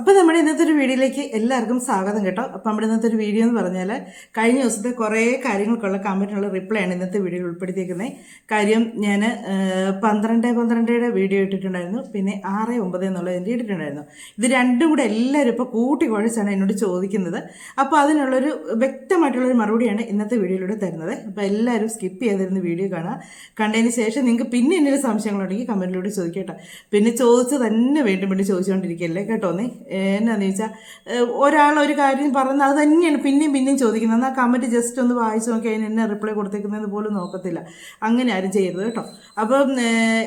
അപ്പോൾ നമ്മുടെ ഇന്നത്തെ ഒരു വീഡിയോയിലേക്ക് എല്ലാവർക്കും സ്വാഗതം കേട്ടോ. അപ്പോൾ നമ്മുടെ ഇന്നത്തെ ഒരു വീഡിയോ എന്ന് പറഞ്ഞാൽ കഴിഞ്ഞ ദിവസത്തെ കുറേ കാര്യങ്ങൾക്കുള്ള കമന്റിനുള്ള റിപ്ലൈ ആണ് ഇന്നത്തെ വീഡിയോയിൽ ഉൾപ്പെടുത്തിയിരിക്കുന്നത് കാര്യം ഞാൻ പന്ത്രണ്ട് പന്ത്രണ്ടയുടെ വീഡിയോ ഇട്ടിട്ടുണ്ടായിരുന്നു. പിന്നെ ആറ് ഒമ്പത് എന്നുള്ളത് എന്റെ ഇട്ടിട്ടുണ്ടായിരുന്നു. ഇത് രണ്ടും കൂടെ എല്ലാവരും ഇപ്പോൾ കൂട്ടി കുഴച്ചാണ് എന്നോട് ചോദിക്കുന്നത്. അപ്പോൾ അതിനുള്ളൊരു വ്യക്തമായിട്ടുള്ളൊരു മറുപടിയാണ് ഇന്നത്തെ വീഡിയോയിലൂടെ തരുന്നത്. അപ്പോൾ എല്ലാവരും സ്കിപ്പ് ചെയ്തിരുന്ന വീഡിയോ കാണുക. കണ്ടതിന് ശേഷം നിങ്ങൾക്ക് പിന്നെ എന്തെങ്കിലും സംശയങ്ങളുണ്ടെങ്കിൽ കമന്റിലൂടെ ചോദിക്കട്ടോ. പിന്നെ ചോദിച്ച് തന്നെ വീണ്ടും വീണ്ടും ചോദിച്ചുകൊണ്ടിരിക്കുകയല്ലേ കേട്ടോന്നേ? എന്നാന്ന് ചോദിച്ചാൽ ഒരാൾ ഒരു കാര്യം പറഞ്ഞാൽ അത് തന്നെയാണ് പിന്നെയും പിന്നെയും ചോദിക്കുന്നത്. എന്നാൽ കമന്റ് ജസ്റ്റ് ഒന്ന് വായിച്ച് നോക്കി അതിന് എന്നെ റിപ്ലൈ കൊടുത്തേക്കുന്നത് പോലും നോക്കത്തില്ല. അങ്ങനെ ആരും ചെയ്യരുത് കേട്ടോ. അപ്പം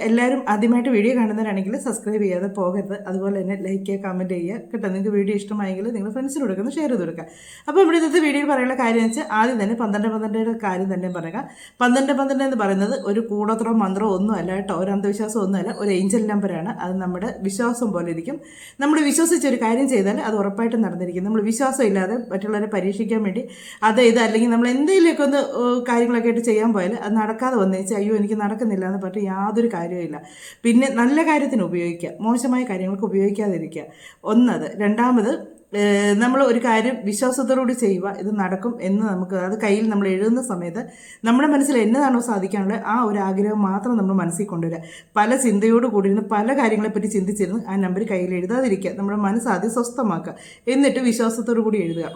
എല്ലാവരും ആദ്യമായിട്ട് വീഡിയോ കാണുന്നവരാണെങ്കിൽ സബ്സ്ക്രൈബ് ചെയ്യാതെ പോകരുത്. അതുപോലെ തന്നെ ലൈക്ക് ചെയ്യുക കമന്റ് ചെയ്യുക. കേട്ടോ നിങ്ങൾക്ക് വീഡിയോ ഇഷ്ടമായെങ്കിൽ നിങ്ങൾ ഫ്രണ്ട്സിന് കൊടുക്കുന്ന ഷെയർ ചെയ്ത് കൊടുക്കുക. അപ്പോൾ ഇവിടെ ഇന്നത്തെ വീഡിയോയിൽ പറയാനുള്ള കാര്യം വെച്ചാൽ ആദ്യം തന്നെ പന്ത്രണ്ട് പന്ത്രണ്ടയുടെ കാര്യം തന്നെ പറയുക. പന്ത്രണ്ട് പന്ത്രണ്ട് എന്ന് പറയുന്നത് ഒരു കൂടത്രോ ഒന്നും അല്ല കേട്ടോ. ഒരു അന്ധവിശ്വാസം ഒന്നുമല്ല. ഒരു ഏഞ്ചൽ നമ്പറാണ് അത് നമ്മുടെ വിശ്വാസം പോലെ ഇരിക്കും. നമ്മൾ വിശ്വസിച്ച് ഒരു കാര്യം ചെയ്താൽ അത് ഉറപ്പായിട്ടും നടന്നിരിക്കും. നമ്മൾ വിശ്വാസം ഇല്ലാതെ മറ്റുള്ളവരെ പരീക്ഷിക്കാൻ വേണ്ടി അത് ഇത് അല്ലെങ്കിൽ നമ്മൾ എന്തെങ്കിലുമൊക്കെ ഒന്ന് കാര്യങ്ങളൊക്കെ ആയിട്ട് ചെയ്യാൻ പോയാൽ അത് നടക്കാതെ വന്നു വെച്ചാൽ അയ്യോ എനിക്ക് നടക്കുന്നില്ല എന്ന് പറഞ്ഞിട്ട് യാതൊരു കാര്യവുമില്ല പിന്നെ നല്ല കാര്യത്തിന് ഉപയോഗിക്കുക. മോശമായ കാര്യങ്ങൾക്ക് ഉപയോഗിക്കാതിരിക്കുക. ഒന്നത്. രണ്ടാമത് നമ്മൾ ഒരു കാര്യം വിശ്വാസത്തോടുകൂടി ചെയ്യുക ഇത് നടക്കും എന്ന് നമുക്ക് അത് കയ്യിൽ നമ്മൾ എഴുതുന്ന സമയത്ത് നമ്മുടെ മനസ്സിൽ എന്നതാണോ സാധിക്കാനുള്ളത് ആ ഒരു ആഗ്രഹം മാത്രം നമ്മൾ മനസ്സിൽ കൊണ്ടുവരിക. പല ചിന്തയോട് കൂടിയിരുന്ന് പല കാര്യങ്ങളെപ്പറ്റി ചിന്തിച്ചിരുന്ന് ആ നമ്പർ കയ്യിൽ എഴുതാതിരിക്കുക നമ്മുടെ മനസ്സ് ആദ്യം സ്വസ്ഥമാക്കുക എന്നിട്ട് വിശ്വാസത്തോടു കൂടി എഴുതുക.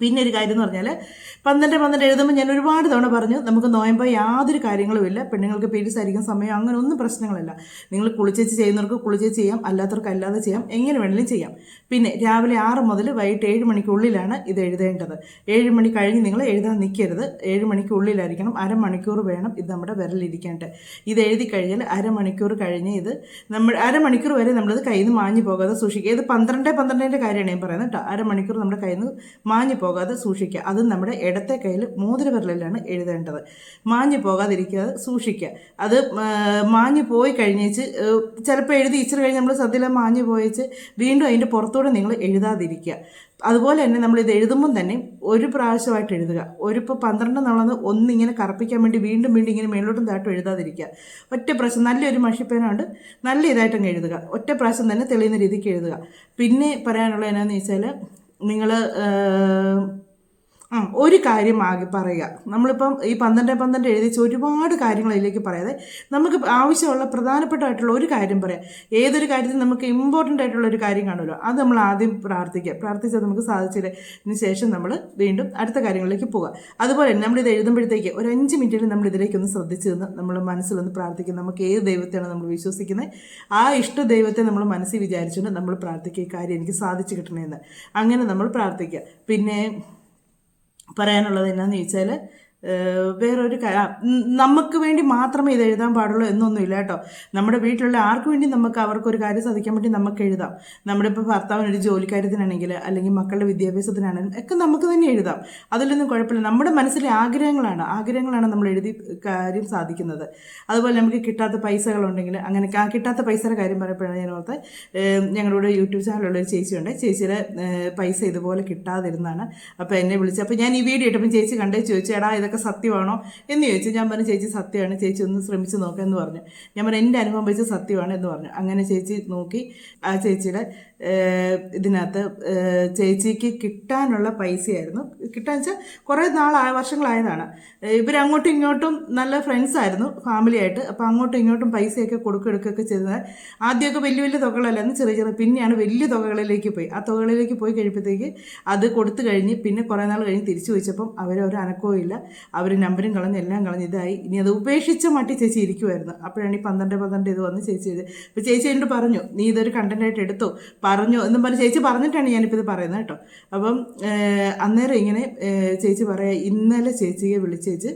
പിന്നെ ഒരു കാര്യം എന്ന് പറഞ്ഞാൽ പന്ത്രണ്ട് പന്ത്രണ്ട് എഴുതുമ്പോൾ ഞാൻ ഒരുപാട് തവണ പറഞ്ഞു നമുക്ക് നോയമ്പോൾ യാതൊരു കാര്യങ്ങളുമില്ല പെണ്ണുങ്ങൾക്ക് പീരീഡ്സ് ആയിരിക്കും സമയം. അങ്ങനെ ഒന്നും പ്രശ്നങ്ങളല്ല. നിങ്ങൾ കുളിച്ചേച്ച് ചെയ്യുന്നവർക്ക് കുളിച്ചേച്ച് ചെയ്യാം. അല്ലാത്തവർക്ക് അല്ലാതെ ചെയ്യാം. എങ്ങനെ വേണമെങ്കിലും ചെയ്യാം. പിന്നെ രാവിലെ ആറ് മുതൽ വൈകിട്ട് ഏഴ് മണിക്കുള്ളിലാണ് ഇത് എഴുതേണ്ടത്. ഏഴ് മണി കഴിഞ്ഞ് നിങ്ങൾ എഴുതാൻ നിൽക്കരുത് ഏഴ് മണിക്കുള്ളിലായിരിക്കണം. അരമണിക്കൂർ വേണം ഇത് നമ്മുടെ വിരലിരിക്കേണ്ടത് ഇത് എഴുതി കഴിഞ്ഞാൽ അരമണിക്കൂർ കഴിഞ്ഞ് ഇത് നമ്മൾ അരമണിക്കൂർ വരെ നമ്മളിത് കയ്യിൽ നിന്ന് മാഞ്ഞു പോകാതെ സൂക്ഷിക്കുക. ഇത് പന്ത്രണ്ട് പന്ത്രണ്ടിന്റെ കാര്യമാണ് ഞാൻ പറയുന്നത് കേട്ടോ. അരമണിക്കൂർ നമ്മുടെ കയ്യിൽ നിന്ന് മാഞ്ഞു പോകാതെ സൂക്ഷിക്കുക. അത് നമ്മുടെ ഇടത്തെ കയ്യിൽ മോതിരവിരലിലാണ് എഴുതേണ്ടത്. മാഞ്ഞു പോകാതിരിക്കാതെ സൂക്ഷിക്കുക. അത് മാഞ്ഞു പോയി കഴിഞ്ഞേച്ച് ചിലപ്പോൾ എഴുതി ഇച്ചിരി കഴിഞ്ഞ് നമ്മൾ സദ്യയിൽ മാഞ്ഞു പോയിച്ച് വീണ്ടും അതിന്റെ പുറത്തൂടെ നിങ്ങൾ എഴുതാതിരിക്കുക. അതുപോലെ തന്നെ നമ്മൾ ഇത് എഴുതുമ്പം തന്നെ ഒരു പ്രാവശ്യമായിട്ട് എഴുതുക. ഒരു ഇപ്പോൾ പന്ത്രണ്ട് ഒന്ന് ഒന്നിങ്ങനെ കറപ്പിക്കാൻ വേണ്ടി വീണ്ടും വീണ്ടും ഇങ്ങനെ മേലോട്ടും താട്ടും എഴുതാതിരിക്കുക. ഒറ്റ പ്രാവശ്യം നല്ലൊരു മഷിപ്പേനുണ്ട് നല്ല ഇതായിട്ടങ്ങ് എഴുതുക. ഒറ്റ പ്രാവശ്യം തന്നെ തെളിയുന്ന രീതിക്ക് എഴുതുക. പിന്നെ പറയാനുള്ളത് എന്നാന്ന് വെച്ചാൽ നിങ്ങൾ ഒരു കാര്യം ആകെ പറയുക. നമ്മളിപ്പം ഈ പന്ത്രണ്ട് പന്ത്രണ്ട് എഴുതിച്ച് ഒരുപാട് കാര്യങ്ങൾ അതിലേക്ക് പറയാതെ നമുക്ക് ആവശ്യമുള്ള പ്രധാനപ്പെട്ടതായിട്ടുള്ള ഒരു കാര്യം പറയാം. ഏതൊരു കാര്യത്തിൽ നമുക്ക് ഇമ്പോർട്ടന്റ് ആയിട്ടുള്ള ഒരു കാര്യം കാണുമല്ലോ. അത് നമ്മൾ ആദ്യം പ്രാർത്ഥിക്കുക. പ്രാർത്ഥിച്ചാൽ നമുക്ക് സാധിച്ചതിന് ശേഷം നമ്മൾ വീണ്ടും അടുത്ത കാര്യങ്ങളിലേക്ക് പോവുക. അതുപോലെ തന്നെ നമ്മളിത് എഴുതുമ്പോഴത്തേക്ക് ഒരു അഞ്ച് മിനിറ്റിൽ നമ്മൾ ഇതിലേക്ക് ഒന്ന് ശ്രദ്ധിച്ച് നിന്ന് നമ്മൾ മനസ്സിലൊന്ന് പ്രാർത്ഥിക്കുക. നമുക്ക് ഏത് ദൈവത്തെയാണ് നമ്മൾ വിശ്വസിക്കുന്നത്? ആ ഇഷ്ട ദൈവത്തെ നമ്മൾ മനസ്സിൽ വിചാരിച്ചുകൊണ്ട് നമ്മൾ പ്രാർത്ഥിക്കുക. ഈ കാര്യം എനിക്ക് സാധിച്ചു കിട്ടണമെന്ന് അങ്ങനെ നമ്മൾ പ്രാർത്ഥിക്കുക. പിന്നെ പറയാനുള്ളത് എന്നാന്ന് ചോദിച്ചാൽ വേറൊരു നമുക്ക് വേണ്ടി മാത്രമേ ഇത് എഴുതാൻ പാടുള്ളൂ എന്നൊന്നുമില്ല കേട്ടോ. നമ്മുടെ വീട്ടിലുള്ള ആർക്ക് വേണ്ടി നമുക്ക് അവർക്കൊരു കാര്യം സാധിക്കാൻ വേണ്ടി നമുക്ക് എഴുതാം. നമ്മുടെ ഇപ്പോൾ ഭർത്താവിന് ഒരു ജോലിക്കാര്യത്തിനാണെങ്കിൽ അല്ലെങ്കിൽ മക്കളുടെ വിദ്യാഭ്യാസത്തിനാണെങ്കിലും ഒക്കെ നമുക്ക് തന്നെ എഴുതാം. അതിലൊന്നും കുഴപ്പമില്ല. നമ്മുടെ മനസ്സിലെ ആഗ്രഹങ്ങളാണ്. ആഗ്രഹങ്ങളാണ് നമ്മൾ എഴുതി കാര്യം സാധിക്കുന്നത്. അതുപോലെ നമുക്ക് കിട്ടാത്ത പൈസകളുണ്ടെങ്കിൽ അങ്ങനെ ആ കിട്ടാത്ത പൈസയുടെ കാര്യം പറയുമ്പോഴാണ് ഞാൻ ഓർത്ത് ഞങ്ങളുടെ യൂട്യൂബ് ചാനലുള്ള ഒരു ചേച്ചിയുണ്ട്. ചേച്ചിയുടെ പൈസ ഇതുപോലെ കിട്ടാതിരുന്നാണ് അപ്പോൾ എന്നെ വിളിച്ച് അപ്പോൾ ഞാൻ ഈ വീഡിയോ ഇട്ടപ്പോൾ ചേച്ചി കണ്ടേ ചോദിച്ചു എടാ ഇതൊക്കെ സത്യമാണോ എന്ന് ചോദിച്ചു ഞാൻ പറഞ്ഞു ചേച്ചി സത്യമാണ് ചേച്ചി ഒന്ന് ശ്രമിച്ച് നോക്കാമെന്ന് പറഞ്ഞു. ഞാൻ പറഞ്ഞു എന്റെ അനുഭവം വെച്ച് സത്യമാണ് എന്ന് പറഞ്ഞു. അങ്ങനെ ചേച്ചി നോക്കി. ആ ചേച്ചിയുടെ ഇതിനകത്ത് ചേച്ചിക്ക് കിട്ടാനുള്ള പൈസയായിരുന്നു. കിട്ടാന്ന് വെച്ചാൽ കുറേ നാളായ വർഷങ്ങളായതാണ്. ഇവരങ്ങോട്ടും ഇങ്ങോട്ടും നല്ല ഫ്രണ്ട്സ് ആയിരുന്നു ഫാമിലി ആയിട്ട്. അപ്പോൾ അങ്ങോട്ടും ഇങ്ങോട്ടും പൈസയൊക്കെ കൊടുക്കെടുക്കുകയൊക്കെ ചെയ്തത്. ആദ്യമൊക്കെ വലിയ വലിയ തുകകളല്ലായിരുന്നു ചെറിയ ചെറിയ പിന്നെയാണ് വലിയ തുകകളിലേക്ക് പോയി. ആ തുകകളിലേക്ക് പോയി കഴിയുമ്പോഴത്തേക്ക് അത് കൊടുത്തു കഴിഞ്ഞ് പിന്നെ കുറേ നാൾ കഴിഞ്ഞ് തിരിച്ചു വെച്ചപ്പം അവരൊരു അനക്കവും ഇല്ല. അവർ നമ്പരും കളഞ്ഞ് എല്ലാം കളഞ്ഞ് ഇതായി. ഇനി അത് ഉപേക്ഷിച്ച മട്ടി ചേച്ചി ഇരിക്കുമായിരുന്നു അപ്പോഴാണ് ഈ പന്ത്രണ്ട് പന്ത്രണ്ട് ഇത് വന്ന് ചേച്ചി ചെയ്ത് അപ്പോൾ ചേച്ചി എന്നോട് പറഞ്ഞു നീ ഇതൊരു കണ്ടന്റായിട്ട് എടുത്തോ? പറഞ്ഞു? എന്നും പറഞ്ഞ് ചേച്ചി പറഞ്ഞിട്ടാണ് ഞാനിപ്പോൾ ഇത് പറയുന്നത് കേട്ടോ. അപ്പം അന്നേരം ഇങ്ങനെ ചേച്ചി പറയാം ഇന്നലെ ചേച്ചിയെ വിളിച്ചേച്ച്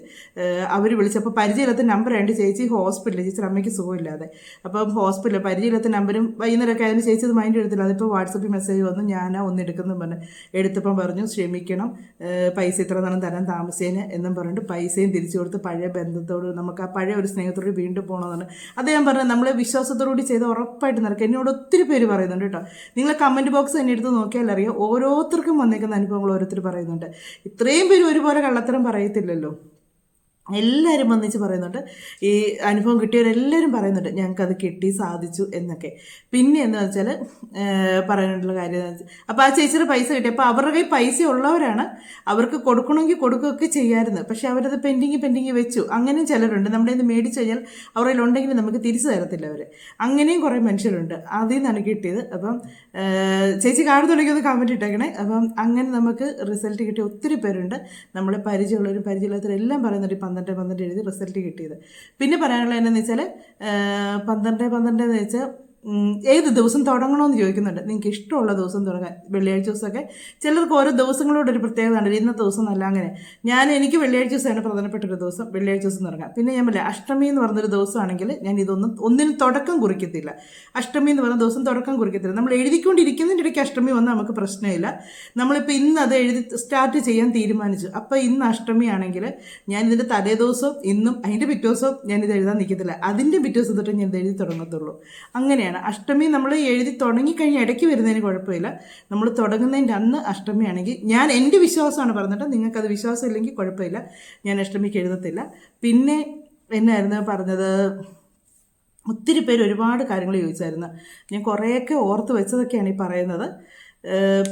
അവർ വിളിച്ചപ്പോൾ പരിചയമില്ലാത്ത നമ്പർ ആയിട്ട് ചേച്ചി ഹോസ്പിറ്റലിൽ ചേച്ചി അമ്മയ്ക്ക് സുഖമില്ലാതെ. അപ്പം ഹോസ്പിറ്റലിൽ പരിചയമില്ലാത്ത നമ്പരും വൈകുന്നേരമൊക്കെ അതിന് ചേച്ചി അത് മൈൻഡ് എടുത്തില്ല. അതിപ്പോൾ വാട്സപ്പിൽ മെസ്സേജ് വന്ന് ഞാനാ ഒന്ന് എടുക്കുന്നു പറഞ്ഞു. എടുത്തപ്പം പറഞ്ഞു ക്ഷമിക്കണം. പൈസ ഇത്ര നാളും തരാൻ താമസേന എന്നും പറഞ്ഞിട്ട് പൈസയും തിരിച്ചു കൊടുത്ത് പഴയ ബന്ധത്തോട് നമുക്ക് ആ പഴയ ഒരു സ്നേഹത്തോട് വീണ്ടും പോകണമെന്നാണ് അത് ഞാൻ പറഞ്ഞത് നമ്മൾ വിശ്വാസത്തോടുകൂടി ചെയ്ത് ഉറപ്പായിട്ട് നടക്കുക. എന്നോട് ഒത്തിരി പേര് പറയുന്നുണ്ട് കേട്ടോ. നിങ്ങൾ കമന്റ് ബോക്സ് തന്നെ എടുത്ത് നോക്കിയാൽ അറിയാം ഓരോരുത്തർക്കും വന്നേക്കുന്ന അനുഭവങ്ങൾ ഓരോരുത്തർ പറയുന്നുണ്ട്. ഇത്രയും പേര് ഒരുപോലെ കള്ളത്തരം പറയത്തില്ലല്ലോ. എല്ലാവരും വന്നിച്ച് പറയുന്നുണ്ട്. ഈ അനുഭവം കിട്ടിയവരെല്ലാവരും പറയുന്നുണ്ട് ഞങ്ങൾക്കത് കിട്ടി സാധിച്ചു എന്നൊക്കെ. പിന്നെ എന്ന് വെച്ചാൽ പറയാനുള്ള കാര്യം അപ്പോൾ ആ ചേച്ചിയുടെ പൈസ കിട്ടി. അപ്പോൾ അവരുടെ കയ്യിൽ പൈസ ഉള്ളവരാണ് അവർക്ക് കൊടുക്കണമെങ്കിൽ കൊടുക്കുകയൊക്കെ ചെയ്യാമായിരുന്നു പക്ഷേ അവരത് പെൻഡിങ് പെൻഡിങ് വെച്ചു. അങ്ങനെയും ചിലരുണ്ട്. നമ്മുടെ ഇത് മേടിച്ചു കഴിഞ്ഞാൽ അവരുടെ ഉണ്ടെങ്കിൽ നമുക്ക് തിരിച്ചു തരത്തില്ല അവർ അങ്ങനെയും കുറേ മനുഷ്യരുണ്ട്. അതിൽ നിന്നാണ് കിട്ടിയത്. അപ്പം ചേച്ചി കാർഡ് തുടങ്ങിയൊന്ന് കമന്റ് ഇട്ടേക്കണേ. അപ്പം അങ്ങനെ നമുക്ക് റിസൾട്ട് കിട്ടിയ ഒത്തിരി പേരുണ്ട്. നമ്മളെ പരിചയമുള്ളവരും പരിചയമില്ലാത്തവരും എല്ലാം പറയുന്നുണ്ട്. പന്ത്രണ്ട് പന്ത്രണ്ട് എഴുതി റിസൾട്ട് കിട്ടിയത്. പിന്നെ പറയാനുള്ളത് എന്താണെന്ന് വെച്ചാൽ പന്ത്രണ്ട് പന്ത്രണ്ട് എന്ന് വെച്ചാൽ ഏത് ദിവസം തുടങ്ങണമെന്ന് ചോദിക്കുന്നുണ്ട്. നിങ്ങൾക്ക് ഇഷ്ടമുള്ള ദിവസം തുടങ്ങാൻ വെള്ളിയാഴ്ച ദിവസമൊക്കെ. ചിലർക്ക് ഓരോ ദിവസങ്ങളോട് ഒരു പ്രത്യേകത ഉണ്ട് ഇന്നത്തെ ദിവസം നല്ല അങ്ങനെ. ഞാൻ എനിക്ക് വെള്ളിയാഴ്ച ദിവസമാണ് പ്രധാനപ്പെട്ട ഒരു ദിവസം. വെള്ളിയാഴ്ച ദിവസം തുടങ്ങാം. പിന്നെ ഞാൻ പറയാം അഷ്ടമി എന്ന് പറഞ്ഞൊരു ദിവസമാണെങ്കിൽ ഞാൻ ഇതൊന്നും ഒന്നിനും തുടക്കം കുറിക്കത്തില്ല. അഷ്ടമി എന്ന് പറഞ്ഞ ദിവസം തുടക്കം കുറിക്കത്തില്ല. നമ്മൾ എഴുതിക്കൊണ്ടിരിക്കുന്നതിന്റെ ഇടയ്ക്ക് അഷ്ടമി വന്നാൽ നമുക്ക് പ്രശ്നമില്ല. നമ്മളിപ്പോൾ ഇന്ന് അത് എഴുതി സ്റ്റാർട്ട് ചെയ്യാൻ തീരുമാനിച്ചു. അപ്പോൾ ഇന്ന് അഷ്ടമി ആണെങ്കിൽ ഞാൻ ഇതിന്റെ തലേ ദിവസവും ഇന്നും അതിന്റെ പിറ്റേ ദിവസവും ഞാൻ ഇത് എഴുതാൻ നിൽക്കത്തില്ല. അതിന്റെ പിറ്റേ ദിവസം തൊട്ട് ഞാൻ ഇത് എഴുതി തുടങ്ങത്തുള്ളൂ. അങ്ങനെയാണ്. അഷ്ടമി നമ്മൾ എഴുതി തുടങ്ങിക്കഴിഞ്ഞ് ഇടയ്ക്ക് വരുന്നതിന് കുഴപ്പമില്ല. നമ്മൾ തുടങ്ങുന്നതിന്റെ അന്ന് അഷ്ടമിയാണെങ്കിൽ ഞാൻ എന്റെ വിശ്വാസമാണ് പറഞ്ഞിട്ട് നിങ്ങൾക്കത് വിശ്വാസം ഇല്ലെങ്കിൽ കുഴപ്പമില്ല. ഞാൻ അഷ്ടമിക്ക് എഴുതത്തില്ല. പിന്നെ എന്നായിരുന്നു പറഞ്ഞത്? ഒത്തിരി പേര് ഒരുപാട് കാര്യങ്ങൾ ചോദിച്ചായിരുന്നു. ഞാൻ കുറേയൊക്കെ ഓർത്ത് വെച്ചതൊക്കെയാണ് ഈ പറയുന്നത്.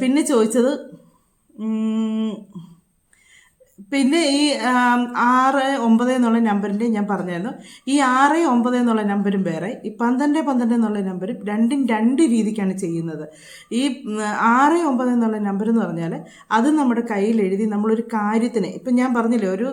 പിന്നെ ചോദിച്ചത് പിന്നെ ഈ ആറ് ഒമ്പത് എന്നുള്ള നമ്പറിന്റെ ഞാൻ പറഞ്ഞായിരുന്നു. ഈ ആറ് ഒമ്പത് എന്നുള്ള നമ്പരും വേറെ ഈ പന്ത്രണ്ട് പന്ത്രണ്ട് എന്നുള്ള നമ്പരും രണ്ടും രണ്ട് രീതിക്കാണ് ചെയ്യുന്നത്. ഈ ആറ് ഒമ്പത് എന്നുള്ള നമ്പർ എന്ന് പറഞ്ഞാൽ അത് നമ്മുടെ കയ്യിൽ എഴുതി നമ്മളൊരു കാര്യത്തിന് ഇപ്പം ഞാൻ പറഞ്ഞില്ലേ ഒരു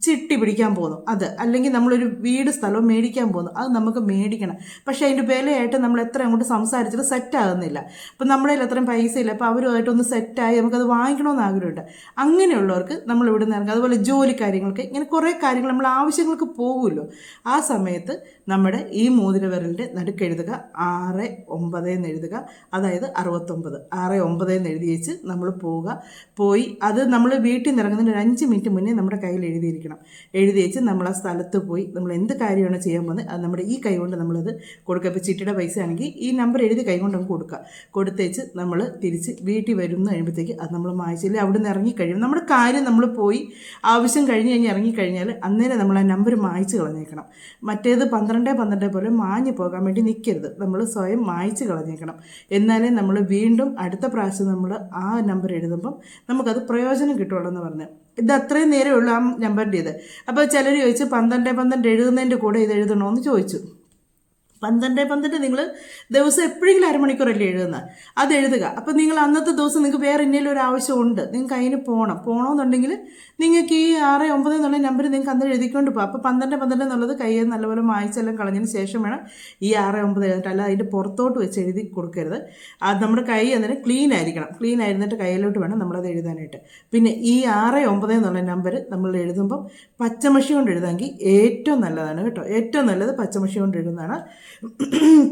ചിട്ടി പിടിക്കാൻ പോകുന്നു. അത്. അല്ലെങ്കിൽ നമ്മളൊരു വീട് സ്ഥലവും മേടിക്കാൻ പോകുന്നു. അത് നമുക്ക് മേടിക്കണം. പക്ഷേ അതിന്റെ വിലയായിട്ട് നമ്മൾ എത്ര അങ്ങോട്ട് സംസാരിച്ചിട്ട് സെറ്റ് ആകുന്നില്ല. അപ്പം നമ്മുടെ കയ്യിൽ അത്രയും പൈസ ഇല്ല. അപ്പോൾ അവരുമായിട്ടൊന്ന് സെറ്റായി നമുക്കത് വാങ്ങിക്കണമെന്ന് ആഗ്രഹമുണ്ട്. അങ്ങനെയുള്ളവർക്ക് നമ്മൾ ഇവിടെ നിന്ന് ഇറങ്ങുക അതുപോലെ ജോലി കാര്യങ്ങൾക്ക് ഇങ്ങനെ കുറേ കാര്യങ്ങൾ നമ്മൾ ആവശ്യങ്ങൾക്ക് പോകുമല്ലോ. ആ സമയത്ത് നമ്മുടെ ഈ മോതിരവിരലിന്റെ നടുക്കെഴുതുക ആറ് ഒമ്പത് എന്ന് എഴുതുക. അതായത് അറുപത്തൊമ്പത്. ആറ് ഒമ്പത് എന്ന് എഴുതി വെച്ച് നമ്മൾ പോവുക. പോയി അത് നമ്മൾ വീട്ടിൽ നിന്ന് ഇറങ്ങുന്നതിന് ഒരു അഞ്ച് മിനിറ്റ് മുന്നേ നമ്മുടെ കയ്യിൽ എഴുതിയിരിക്കണം എഴുതി വെച്ച് നമ്മൾ ആ സ്ഥലത്ത് പോയി നമ്മൾ എന്ത് കാര്യമാണ് ചെയ്യാൻ പോകുന്നത് അത് നമ്മുടെ ഈ കൈ കൊണ്ട് നമ്മളത് കൊടുക്കുക. ഇപ്പോൾ ചിട്ടിയുടെ പൈസ ആണെങ്കിൽ ഈ നമ്പർ എഴുതി കൈ കൊണ്ട് നമുക്ക് കൊടുക്കുക. കൊടുത്തേച്ച് നമ്മൾ തിരിച്ച് വീട്ടിൽ വരുന്ന കഴിയുമ്പോഴത്തേക്ക് അത് നമ്മൾ മായ്ച്ചില്ല അവിടെ നിന്ന് ഇറങ്ങിക്കഴിയും നമ്മുടെ കാര്യം നമ്മൾ പോയി ആവശ്യം കഴിഞ്ഞ് കഴിഞ്ഞ് ഇറങ്ങിക്കഴിഞ്ഞാൽ അന്നേരം നമ്മൾ ആ നമ്പർ മായ്ച്ച് കളഞ്ഞേക്കണം. മറ്റേത് പന്ത്രണ്ട് പന്ത്രണ്ട് പോലെ മാഞ്ഞു പോകാൻ വേണ്ടി നിൽക്കരുത്. നമ്മൾ സ്വയം മായ്ച്ച് കളഞ്ഞേക്കണം. എന്നാലേ നമ്മൾ വീണ്ടും അടുത്ത പ്രാവശ്യം നമ്മൾ ആ നമ്പർ എഴുതുമ്പം നമുക്കത് പ്രയോജനം കിട്ടുള്ളൂ എന്ന് പറഞ്ഞു. ഇത് അത്രയും നേരമേ ഉള്ളൂ ആ നമ്പറിന്റെ ഇത് അപ്പോൾ ചിലർ ചോദിച്ചു പന്ത്രണ്ട് പന്ത്രണ്ട് എഴുതുന്നതിന്റെ കൂടെ ഇത് എഴുതണമെന്ന് ചോദിച്ചു. പന്ത്രണ്ട് പന്ത്രണ്ട് നിങ്ങൾ ദിവസം എപ്പോഴെങ്കിലും അരമണിക്കൂറല്ലേ എഴുതുന്നത് അത് എഴുതുക. അപ്പം നിങ്ങൾ അന്നത്തെ ദിവസം നിങ്ങൾക്ക് വേറെ എന്തെങ്കിലും ഒരു ആവശ്യമുണ്ട് നിങ്ങൾക്ക് അതിന് പോകണം പോകണമെന്നുണ്ടെങ്കിൽ നിങ്ങൾക്ക് ഈ ആറ് ഒമ്പത് എന്നുള്ള നമ്പർ നിങ്ങൾക്ക് അന്നേരം എഴുതിക്കൊണ്ട് പോകാം. അപ്പോൾ പന്ത്രണ്ട് പന്ത്രണ്ട് എന്നുള്ളത് കയ്യിൽ നല്ലപോലെ മായ്ച്ചെല്ലാം കളഞ്ഞതിന് ശേഷം വേണം ഈ ആറ് ഒമ്പത് എഴുതിട്ട് അല്ല അതിന്റെ പുറത്തോട്ട് വെച്ച് എഴുതി കൊടുക്കരുത്. അത് നമ്മുടെ കൈ അന്നേരം ക്ലീൻ ആയിരിക്കണം. ക്ലീൻ ആയിരുന്നിട്ട് കയ്യിലോട്ട് വേണം നമ്മളത് എഴുതാനായിട്ട്. പിന്നെ ഈ ആറ് ഒമ്പത് എന്നുള്ള നമ്പർ നമ്മൾ എഴുതുമ്പം പച്ചമഷി കൊണ്ട് എഴുതാമെങ്കിൽ ഏറ്റവും നല്ലതാണ് കേട്ടോ. ഏറ്റവും നല്ലത് പച്ചമഷി കൊണ്ട് എഴുതുന്നതാണ്.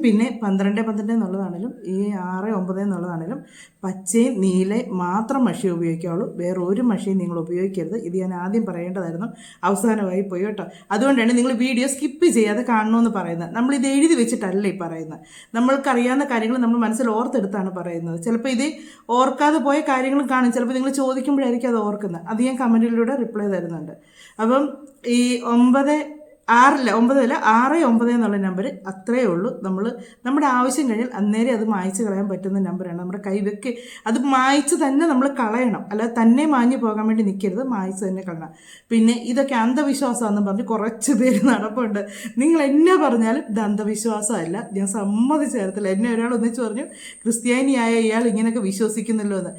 പിന്നെ പന്ത്രണ്ട് പന്ത്രണ്ട് എന്നുള്ളതാണേലും ഈ ആറ് ഒമ്പത് എന്നുള്ളതാണേലും പച്ചയും നീല മാത്രം മഷി ഉപയോഗിക്കാവുള്ളൂ. വേറെ ഒരു മഷിയും നിങ്ങൾ ഉപയോഗിക്കരുത്. ഇത് ഞാൻ ആദ്യം പറയേണ്ടതായിരുന്നു. അവസാനമായി പോയി കേട്ടോ. അതുകൊണ്ടാണ് നിങ്ങൾ വീഡിയോ സ്കിപ്പ് ചെയ്യാതെ കാണണമെന്ന് പറയുന്നത്. നമ്മൾ ഇത് എഴുതി വെച്ചിട്ടല്ല ഈ പറയുന്നത്. നമ്മൾക്കറിയാവുന്ന കാര്യങ്ങൾ നമ്മൾ മനസ്സിൽ ഓർത്തെടുത്താണ് പറയുന്നത്. ചിലപ്പോൾ ഇത് ഓർക്കാതെ പോയ കാര്യങ്ങൾ കാണും. ചിലപ്പോൾ നിങ്ങൾ ചോദിക്കുമ്പോഴായിരിക്കും അത് ഓർക്കുന്നത്. അത് ഞാൻ കമന്റിലൂടെ റിപ്ലൈ തരുന്നുണ്ട്. അപ്പം ഈ ഒമ്പത് ആറില്ല ഒമ്പതല്ല ആറ് ഒമ്പത് എന്നുള്ള നമ്പർ അത്രയേ ഉള്ളൂ. നമ്മൾ നമ്മുടെ ആവശ്യം കഴിഞ്ഞാൽ അന്നേരം അത് മായ്ച്ച് കളയാൻ പറ്റുന്ന നമ്പറാണ് നമ്മുടെ കൈ വെക്ക് അത് മായ്ച്ച് തന്നെ നമ്മൾ കളയണം. അല്ലാതെ തന്നെ മാഞ്ഞു പോകാൻ വേണ്ടി നിൽക്കരുത് മായ്ച്ച് തന്നെ കളയണം. പിന്നെ ഇതൊക്കെ അന്ധവിശ്വാസമാണെന്ന് പറഞ്ഞ് കുറച്ച് പേര് നടപ്പുണ്ട്. നിങ്ങൾ എന്നെ പറഞ്ഞാലും ഇത് അന്ധവിശ്വാസമല്ല. ഞാൻ സമ്മതിച്ചു തരത്തില്ല എന്നെ ഒരാൾ ഒന്നിച്ച് പറഞ്ഞു ക്രിസ്ത്യാനിയായ ഇയാൾ ഇങ്ങനെയൊക്കെ വിശ്വസിക്കുന്നല്ലോ എന്ന്.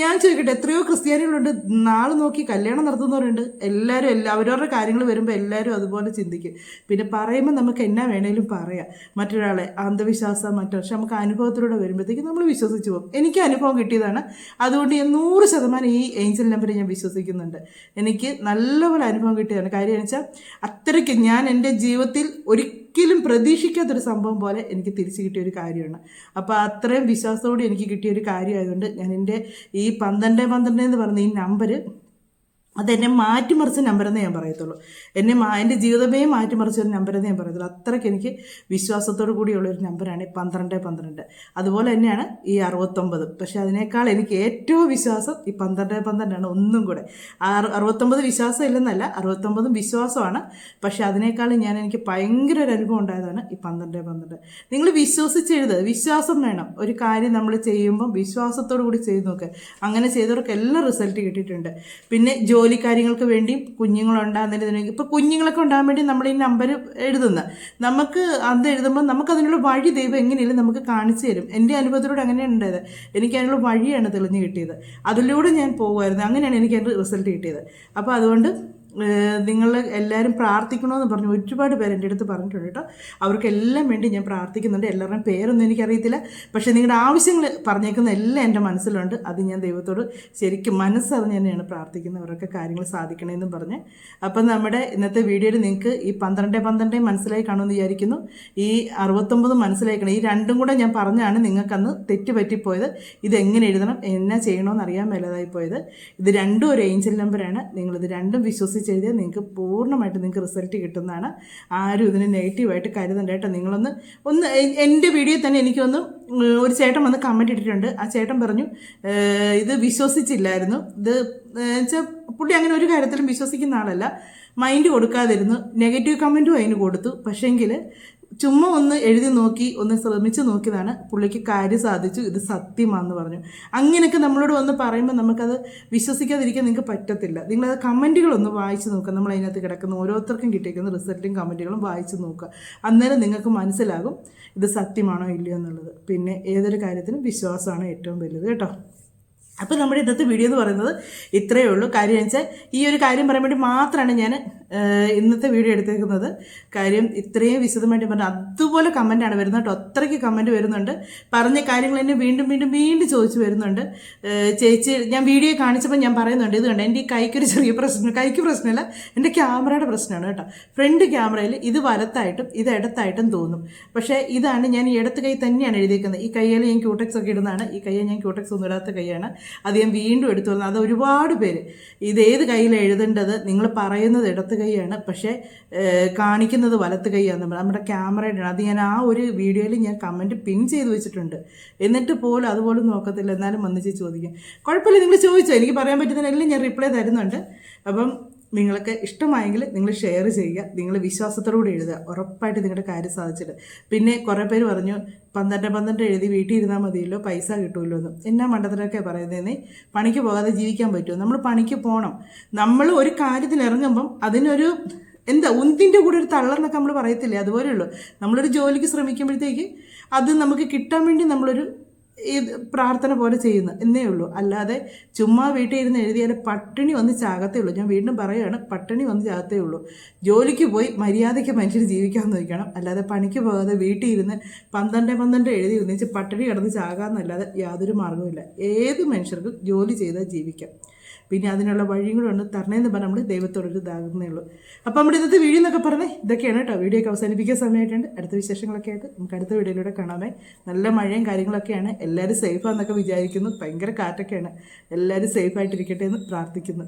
ഞാൻ ചോദിക്കട്ടെ എത്രയോ ക്രിസ്ത്യാനികളുണ്ട്. നാളെ നോക്കി കല്യാണം നടത്തുന്നവരുണ്ട്. എല്ലാവരും എല്ലാ അവരവരുടെ കാര്യങ്ങൾ വരുമ്പോൾ എല്ലാവരും അതുപോലെ ചിന്തിക്കും. പിന്നെ പറയുമ്പോൾ നമുക്ക് എന്നാ വേണേലും പറയാം. മറ്റൊരാളെ അന്ധവിശ്വാസം മറ്റോ പക്ഷെ നമുക്ക് അനുഭവത്തിലൂടെ വരുമ്പോഴത്തേക്ക് നമ്മൾ വിശ്വസിച്ച് പോകും. എനിക്ക് അനുഭവം കിട്ടിയതാണ്. അതുകൊണ്ട് ഞാൻ നൂറ് ശതമാനം ഈ ഏഞ്ചൽ നമ്പറിൽ ഞാൻ വിശ്വസിക്കുന്നുണ്ട്. എനിക്ക് നല്ലപോലെ അനുഭവം കിട്ടിയതാണ്. കാര്യം വെച്ചാൽ അത്രയ്ക്ക് ഞാൻ എന്റെ ജീവിതത്തിൽ ഒരിക്കലും പ്രതീക്ഷിക്കാത്തൊരു സംഭവം പോലെ എനിക്ക് തിരിച്ചു കിട്ടിയ ഒരു കാര്യമാണ്. അപ്പോൾ അത്രയും വിശ്വാസത്തോടെ എനിക്ക് കിട്ടിയ ഒരു കാര്യമായതുകൊണ്ട് ഞാൻ എന്റെ ഈ പന്ത്രണ്ട് പന്ത്രണ്ട് എന്ന് പറഞ്ഞ ഈ നമ്പർ അതെന്നെ മാറ്റിമറിച്ച നമ്പരെന്നേ ഞാൻ പറയത്തുള്ളൂ. എന്നെ മാ എന്റെ ജീവിതമേ മാറ്റിമറിച്ച ഒരു നമ്പരെന്നേ ഞാൻ പറയത്തുള്ളൂ. അത്രയ്ക്ക് എനിക്ക് വിശ്വാസത്തോടു കൂടിയുള്ള ഒരു നമ്പറാണ് പന്ത്രണ്ട് പന്ത്രണ്ട്. അതുപോലെ തന്നെയാണ് ഈ അറുപത്തൊമ്പത്. പക്ഷേ അതിനേക്കാൾ എനിക്ക് ഏറ്റവും വിശ്വാസം ഈ പന്ത്രണ്ട് പന്ത്രണ്ടാണ് ഒന്നും കൂടെ. അറുപത്തൊമ്പത് വിശ്വാസം ഇല്ലെന്നല്ല അറുപത്തൊമ്പതും വിശ്വാസമാണ്. പക്ഷേ അതിനേക്കാൾ ഞാൻ എനിക്ക് ഭയങ്കര ഒരു അനുഭവം ഉണ്ടായതാണ് ഈ പന്ത്രണ്ട് പന്ത്രണ്ട്. നിങ്ങൾ വിശ്വസിച്ചെഴുത് വിശ്വാസം വേണം. ഒരു കാര്യം നമ്മൾ ചെയ്യുമ്പം വിശ്വാസത്തോടു കൂടി ചെയ്ത് നോക്കുക അങ്ങനെ ചെയ്തവർക്ക് എല്ലാം റിസൾട്ട് കിട്ടിയിട്ടുണ്ട്. പിന്നെ ജോലി കാര്യങ്ങൾക്ക് വേണ്ടി. കുഞ്ഞുങ്ങളുണ്ടാകുന്നതിന് ഇപ്പോൾ കുഞ്ഞുങ്ങളൊക്കെ ഉണ്ടാകാൻ വേണ്ടി നമ്മൾ ഈ നമ്പർ എഴുതുന്ന. നമുക്ക് അത് എഴുതുമ്പോൾ നമുക്ക് അതിനുള്ള വഴി ദൈവം എങ്ങനെയും നമുക്ക് കാണിച്ചു തരും. എന്റെ അനുഭവത്തിലൂടെ അങ്ങനെയാണ് ഉണ്ടായത് എനിക്ക് അതിനുള്ള വഴിയാണ് തെളിഞ്ഞു കിട്ടിയത്. അതിലൂടെ ഞാൻ പോകുമായിരുന്നു അങ്ങനെയാണ് എനിക്ക് അതിന്റെ റിസൾട്ട് കിട്ടിയത്. അപ്പോൾ അതുകൊണ്ട് നിങ്ങൾ എല്ലാവരും പ്രാർത്ഥിക്കണമെന്ന് പറഞ്ഞു. ഒരുപാട് പേര് എന്റെ അടുത്ത് പറഞ്ഞിട്ടുണ്ട് കേട്ടോ. അവർക്കെല്ലാം വേണ്ടി ഞാൻ പ്രാർത്ഥിക്കുന്നുണ്ട്. എല്ലാവരുടെയും പേരൊന്നും എനിക്കറിയത്തില്ല. പക്ഷേ നിങ്ങളുടെ ആവശ്യങ്ങൾ പറഞ്ഞേക്കുന്ന എല്ലാം എന്റെ മനസ്സിലുണ്ട്. അത് ഞാൻ ദൈവത്തോട് ശരിക്കും മനസ്സറിഞ്ഞ് തന്നെയാണ് പ്രാർത്ഥിക്കുന്നത് അവരൊക്കെ കാര്യങ്ങൾ സാധിക്കണമെന്നും പറഞ്ഞ്. അപ്പം നമ്മുടെ ഇന്നത്തെ വീഡിയോയിൽ നിങ്ങൾക്ക് ഈ പന്ത്രണ്ട് പന്ത്രണ്ടേ മനസ്സിലായി കാണുമെന്ന് വിചാരിക്കുന്നു. ഈ അറുപത്തൊമ്പത് മനസ്സിലാക്കണം ഈ രണ്ടും കൂടെ ഞാൻ പറഞ്ഞാണ് നിങ്ങൾക്കന്ന് തെറ്റുപറ്റിപ്പോയത്. ഇതെങ്ങനെ എഴുതണം എന്നാ ചെയ്യണമെന്ന് അറിയാൻ മേലതായി പോയത് ഇത് രണ്ടും ഒരു ഏഞ്ചൽ നമ്പറാണ്. നിങ്ങളിത് രണ്ടും വിശ്വസിച്ച് എഴുതിയാൽ നിങ്ങൾക്ക് പൂർണമായിട്ട് നിങ്ങൾക്ക് റിസൾട്ട് കിട്ടുന്നതാണ്. ആരും ഇതിന് നെഗറ്റീവായിട്ട് കരുതണ്ട കേട്ടോ. നിങ്ങളൊന്ന് ഒന്ന് എന്റെ വീഡിയോ തന്നെ എനിക്കൊന്ന് ഒരു ചേട്ടൻ വന്ന് കമന്റ് ഇട്ടിട്ടുണ്ട്. ആ ചേട്ടൻ പറഞ്ഞു "ഏഹ്, ഇത് വിശ്വസിച്ചില്ലായിരുന്നു. ഇത് വെച്ചാൽ പുള്ളി അങ്ങനെ ഒരു കാര്യത്തിലും വിശ്വസിക്കുന്ന ആളല്ല. മൈൻഡ് കൊടുക്കാതിരുന്നു. നെഗറ്റീവ് കമന്റും അതിന് കൊടുത്തു. പക്ഷേങ്കിൽ ചുമ്മാ ഒന്ന് എഴുതി നോക്കി ഒന്ന് ശ്രമിച്ചു നോക്കിയതാണ് പുള്ളിക്ക് കാര്യം സാധിച്ചു ഇത് സത്യമാണെന്ന് പറഞ്ഞു. അങ്ങനെയൊക്കെ നമ്മളോട് വന്ന് പറയുമ്പോൾ നമുക്കത് വിശ്വസിക്കാതിരിക്കാൻ നിങ്ങൾക്ക് പറ്റത്തില്ല. നിങ്ങളത് കമന്റുകളൊന്ന് വായിച്ച് നോക്കുക. നമ്മൾ അതിനകത്ത് കിടക്കുന്ന ഓരോരുത്തർക്കും കിട്ടിയിരിക്കുന്ന റിസൾട്ടും കമന്റുകളും വായിച്ച് നോക്കുക. അന്നേരം നിങ്ങൾക്ക് മനസ്സിലാകും ഇത് സത്യമാണോ ഇല്ലയോ എന്നുള്ളത്. പിന്നെ ഏതൊരു കാര്യത്തിനും വിശ്വാസമാണ് ഏറ്റവും വലുത്. കേട്ടോ. അപ്പോൾ നമ്മുടെ ഇന്നത്തെ വീഡിയോ എന്ന് പറയുന്നത് ഇത്രയേ ഉള്ളൂ. കാര്യം വെച്ചാൽ ഈ ഒരു കാര്യം പറയാൻ വേണ്ടി മാത്രമാണ് ഞാൻ ഇന്നത്തെ വീഡിയോ എടുത്തേക്കുന്നത്. കാര്യം ഇത്രയും വിശദമായിട്ട് പറഞ്ഞു അതുപോലെ കമന്റാണ് വരുന്നത് കേട്ടോ. അത്രയ്ക്ക് കമന്റ് വരുന്നുണ്ട്. പറഞ്ഞ കാര്യങ്ങൾ എന്നെ വീണ്ടും വീണ്ടും വീണ്ടും ചോദിച്ചു വരുന്നുണ്ട്. ചേച്ചി ഞാൻ വീഡിയോ കാണിച്ചപ്പോൾ ഞാൻ പറയുന്നുണ്ട്. ഇത് കണ്ടോ എന്റെ ഈ കൈക്കൊരു ചെറിയ പ്രശ്നം കൈക്ക് പ്രശ്നമല്ല എന്റെ ക്യാമറയുടെ പ്രശ്നമാണ് കേട്ടോ. ഫ്രണ്ട് ക്യാമറയിൽ ഇത് വലത്തായിട്ടും ഇത് ഇടത്തായിട്ടും തോന്നും. പക്ഷേ ഇതാണ് ഞാൻ ഈ ഇടത്ത് കൈ തന്നെയാണ് എഴുതിയേക്കുന്നത്. ഈ കൈയിൽ ഞാൻ ക്യൂടെക്സ് ഒക്കെ ഇടുന്നതാണ്. ഈ കൈയ്യെ ഞാൻ ക്യൂടെക്സ് ഒന്നും ഇടാത്ത കൈയാണ്. അത് ഞാൻ വീണ്ടും എടുത്തു വന്നത് അത് ഒരുപാട് പേര്. ഇത് ഏത് കയ്യിൽ എഴുതേണ്ടത്? നിങ്ങൾ പറയുന്നത് ഇടത്ത് കൈയാണ്. പക്ഷേ കാണിക്കുന്നത് വലത്ത് കൈയാണ് നമ്മുടെ ക്യാമറയുടെ അത് ഞാൻ ആ ഒരു വീഡിയോയിൽ ഞാൻ കമന്റ് പിൻ ചെയ്ത് വെച്ചിട്ടുണ്ട്. എന്നിട്ട് പോലും അതുപോലും നോക്കത്തില്ല. എന്നാലും വന്നിച്ച് ചോദിക്കും. കുഴപ്പമില്ല. നിങ്ങൾ ചോദിച്ചോ? എനിക്ക് പറയാൻ പറ്റുന്നതിനെല്ലാം ഞാൻ റിപ്ലൈ തരുന്നുണ്ട്. അപ്പം നിങ്ങൾക്ക് ഇഷ്ടമായെങ്കിൽ നിങ്ങൾ ഷെയർ ചെയ്യുക. നിങ്ങൾ വിശ്വാസത്തോടുകൂടി എഴുതുക. ഉറപ്പായിട്ട് നിങ്ങളുടെ കാര്യം സാധിച്ചിട്ട്. പിന്നെ കുറേ പേര് പറഞ്ഞു പന്ത്രണ്ട് പന്ത്രണ്ട് എഴുതി വീട്ടിൽ ഇരുന്നാൽ മതിയല്ലോ പൈസ കിട്ടുമല്ലോ എന്ന്. എന്നാ മണ്ടത്തിലൊക്കെ പറയുന്നതെന്ന് പണിക്ക് പോകാതെ ജീവിക്കാൻ പറ്റുമോ? നമ്മൾ പണിക്ക് പോകണം നമ്മൾ ഒരു കാര്യത്തിൽ ഇറങ്ങുമ്പം അതിനൊരു എന്താ ഒന്നിന്റെ കൂടെ ഒരു തള്ളെന്നൊക്കെ നമ്മൾ പറയത്തില്ലേ? അതുപോലെയുള്ളൂ. നമ്മളൊരു ജോലിക്ക് ശ്രമിക്കുമ്പോഴത്തേക്ക് അത് നമുക്ക് കിട്ടാൻ വേണ്ടി നമ്മളൊരു ഈ പ്രാർത്ഥന പോലെ ചെയ്യുന്നു. എന്നേ ഉള്ളൂ. അല്ലാതെ ചുമ്മാ വീട്ടിൽ ഇരുന്ന് എഴുതിയാൽ പട്ടിണി വന്ന് ചാകത്തേ ഉള്ളൂ. ഞാൻ വീണ്ടും പറയുകയാണ് പട്ടിണി വന്ന് ചാകത്തേ ഉള്ളൂ. ജോലിക്ക് പോയി മര്യാദയ്ക്ക് മനുഷ്യർ ജീവിക്കാൻ നോക്കണം അല്ലാതെ പണിക്ക് പോകാതെ വീട്ടിൽ ഇരുന്ന് പന്ത്രണ്ട് പന്ത്രണ്ട് എഴുതി ഒന്നിച്ച് പട്ടിണി കിടന്ന് ചാകാമെന്നല്ലാതെ യാതൊരു മാർഗമില്ല ഏത് മനുഷ്യർക്കും ജോലി ചെയ്താൽ ജീവിക്കാം. പിന്നെ അതിനുള്ള വഴിയും കൂടെ ഉണ്ട് തരണേന്ന് പറഞ്ഞാൽ നമ്മൾ ദൈവത്തോടൊരു ഇതാകുന്നേ ഉള്ളൂ. അപ്പോൾ നമ്മുടെ ഇന്നത്തെ വീഡിയോ എന്നൊക്കെ പറഞ്ഞേ ഇതൊക്കെയാണ് കേട്ടോ. വീഡിയോ ഒക്കെ അവസാനിപ്പിക്കാൻ സമയമായിട്ടുണ്ട്. അടുത്ത വിശേഷങ്ങളൊക്കെ ആയിട്ട് നമുക്ക് അടുത്ത വീഡിയോയിലൂടെ കാണാമേ. നല്ല മഴയും കാര്യങ്ങളൊക്കെയാണ്. എല്ലാവരും സേഫാന്നൊക്കെ വിചാരിക്കുന്നു. ഭയങ്കര കാറ്റൊക്കെയാണ്. എല്ലാവരും സേഫായിട്ടിരിക്കട്ടെ എന്ന് പ്രാർത്ഥിക്കുന്നു.